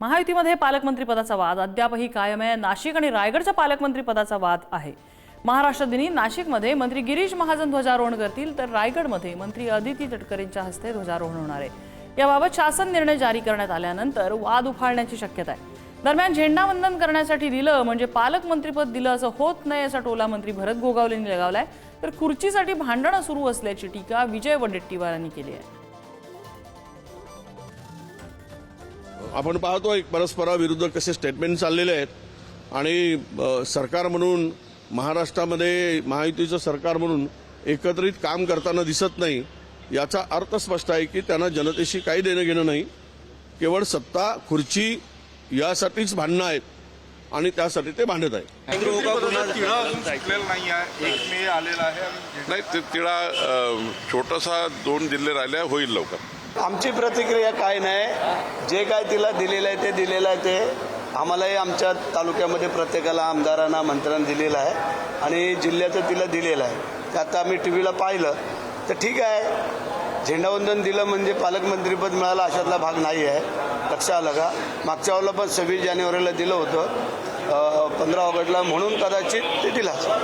महायुतीमध्ये पालकमंत्रीपदाचा वाद अद्यापही कायम आहे. नाशिक आणि रायगडच्या पालकमंत्रीपदाचा वाद आहे. महाराष्ट्र दिनी नाशिकमध्ये मंत्री गिरीश महाजन ध्वजारोहण करतील तर रायगडमध्ये मंत्री अदिती तटकरेंच्या हस्ते ध्वजारोहण होणार आहे. याबाबत शासन निर्णय जारी करण्यात आल्यानंतर वाद उफाळण्याची शक्यता आहे. दरम्यान झेंडावंदन करण्यासाठी दिलं म्हणजे पालकमंत्रीपद दिलं असं होत नाही असा टोला मंत्री भरत गोगावलेंनी लगावलाय. तर खुर्चीसाठी भांडणं सुरू असल्याची टीका विजय वडेट्टीवारांनी केली आहे. आपण पाहतोय परस्पराविरुद्ध कसे स्टेटमेंट चाललेले आहेत. आणि सरकार म्हणून महाराष्ट्रामध्ये महायुतीचं सरकार म्हणून एकत्रित काम करताना दिसत नाही याचा अर्थ स्पष्ट आहे की त्यांना जनतेशी काही देणं घेणं नाही. केवळ सत्ता खुर्ची यासाठीच भांडणं आहेत. आणि त्यासाठी ते भांडत नाही आहे. एक मे आलेला आहे. आणि नाही ते तिळा छोटासा दोन जिल्हे राहिले होईल लवकर. आमची प्रतिक्रिया काय नाही. जे काय तिला दिलेलं आहे ते दिलेलं आहे ते आम्हालाही आमच्या तालुक्यामध्ये प्रत्येकाला आमदारांना मंत्र्यांना दिलेलं आहे आणि जिल्ह्याचं तिला दिलेलं आहे. ते आता आम्ही टी व्हीला पाहिलं तर ठीक आहे. झेंडावंदन दिलं म्हणजे पालकमंत्रीपद मिळालं अशातला भाग नाही आहे. लक्ष आलं का मागच्या वेळेला पण सव्वीस जानेवारीला दिलं होतं. पंधरा ऑगस्टला म्हणून कदाचित ते असं